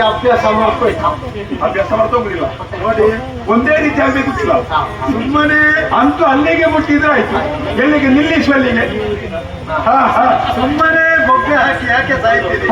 ಅಭ್ಯಾಸ ಮಾಡ್ಕೊಯ್ತು ಅಭ್ಯಾಸ ಮಾಡ್ತೋಗುದಿಲ್ಲ ನೋಡಿ ಒಂದೇ ರೀತಿ ಆಗ್ಬೇಕಿಲ್ಲ ಸುಮ್ಮನೆ ಅಂತೂ ಅಲ್ಲಿಗೆ ಮುಟ್ಟಿದ್ರೆ ಆಯ್ತು. ಎಲ್ಲಿಗೆ? ನಿಲ್ಲಿಸುವಲ್ಲಿಗೆ ಹಾ ಹಾ. ಸುಮ್ಮನೆ ಬೊಬ್ಬೆ ಹಾಕಿ ಯಾಕೆ ಸಾಯ್ತೀರಿ?